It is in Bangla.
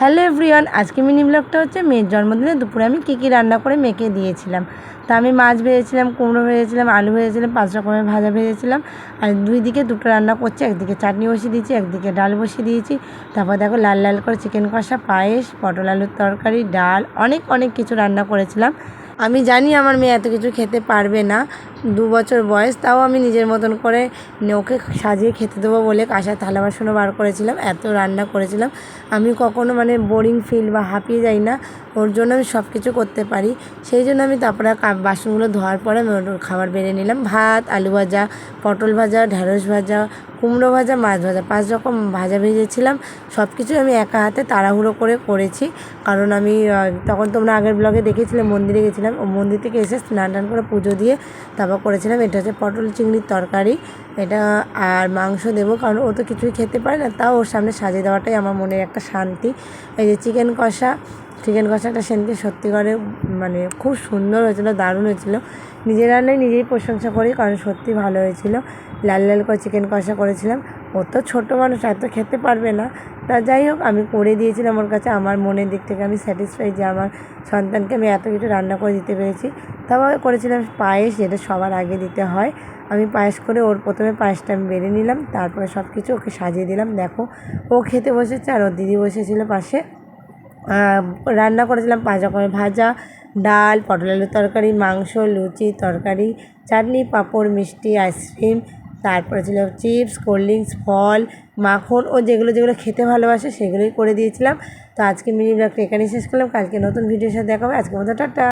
হ্যালো এভরিওয়ান, আজকে মিনি ব্লগটা হচ্ছে মেয়ের জন্মদিনে দুপুরে আমি কী কী রান্না করে মেয়েকে দিয়েছিলাম। তা আমি মাছ ভেজেছিলাম, কুমড়ো ভেজেছিলাম, আলু ভেজেছিলাম, পাঁচ রকমের ভাজা ভেজেছিলাম। আর দুই দিকে দুটো রান্না করছি, একদিকে চাটনি বসিয়ে দিয়েছি, একদিকে ডাল বসিয়ে দিয়েছি। তারপর দেখো লাল লাল করে চিকেন কষা, পায়েস, পটল আলুর তরকারি, ডাল, অনেক অনেক কিছু রান্না করেছিলাম। আমি জানি আমার মেয়ে এত কিছু খেতে পারবে না, দু বছর বয়স, তাও আমি নিজের মতন করে ওকে সাজিয়ে খেতে দেবো বলে কাঁসার থালা বাসনও বার করেছিলাম, এত রান্না করেছিলাম। আমি কখনো মানে বোরিং ফিল বা হাঁপিয়ে যাই না, ওর জন্য আমি সব কিছু করতে পারি। সেই জন্য আমি তারপরে বাসনগুলো ধোয়ার পরে আমি ওর খাবার বেড়ে নিলাম। ভাত, আলু ভাজা, পটল ভাজা ঢ্যাঁড়স ভাজা, কুমড়ো ভাজা, মাছ ভাজা, পাঁচ রকম ভাজা ভেজেছিলাম। সব কিছু আমি একা হাতে তাড়াহুড়ো করে করেছি। কারণ আমি তখন তোমরা আগের ব্লগে দেখেছিলে, মন্দিরে গেছিলাম ও মন্দির থেকে এসে স্নান টান করে পুজো দিয়ে তারপর করেছিলাম। এটা হচ্ছে পটল চিংড়ির তরকারি। এটা আর মাংস দেবো, কারণ ও তো কিছুই খেতে পারে না। তাও ওর সামনে সাজিয়ে দেওয়াটাই আমার মনের একটা শান্তি। এই যে চিকেন কষা, চিকেন কষাটা সেদিনকে সত্যি করে মানে খুব সুন্দর হয়েছিলো, দারুণ হয়েছিল। নিজের রান্নায় নিজেই প্রশংসা করি, কারণ সত্যি ভালো হয়েছিল। লাল লাল করে চিকেন কষা করেছিলাম। ও তো ছোটো মানুষ এত খেতে পারবে না। তা যাই হোক, আমি করে দিয়েছিলাম ওর কাছে, আমার মনের দিক থেকে আমি স্যাটিসফাই যে আমার সন্তানকে আমি এত কিছু রান্না করে দিতে পেরেছি। তারপর করেছিলাম পায়েস, যেটা সবার আগে দিতে হয়। আমি পায়েস করে ওর প্রথমে পায়েসটা আমি বেড়ে নিলাম, তারপরে সব কিছু ওকে সাজিয়ে দিলাম। দেখো, ও খেতে বসেছে আর ওর দিদি বসেছিল পাশে। রান্না করেছিলাম পাঁচ রকমের ভাজা, ডাল, পটল আলুর তরকারি, মাংস, লুচি, তরকারি, চাটনি, পাঁপড়, মিষ্টি আইসক্রিম তারপরে ছিল চিপস, কোল্ড ড্রিঙ্কস, ফল, মাখন ও যেগুলো যেগুলো খেতে ভালোবাসে সেগুলোই করে দিয়েছিলাম। তো আজকে মিনি ব্লগটা এখানেই শেষ করলাম। কালকে নতুন ভিডিওর সাথে দেখাবে আজকে মতো টাটা।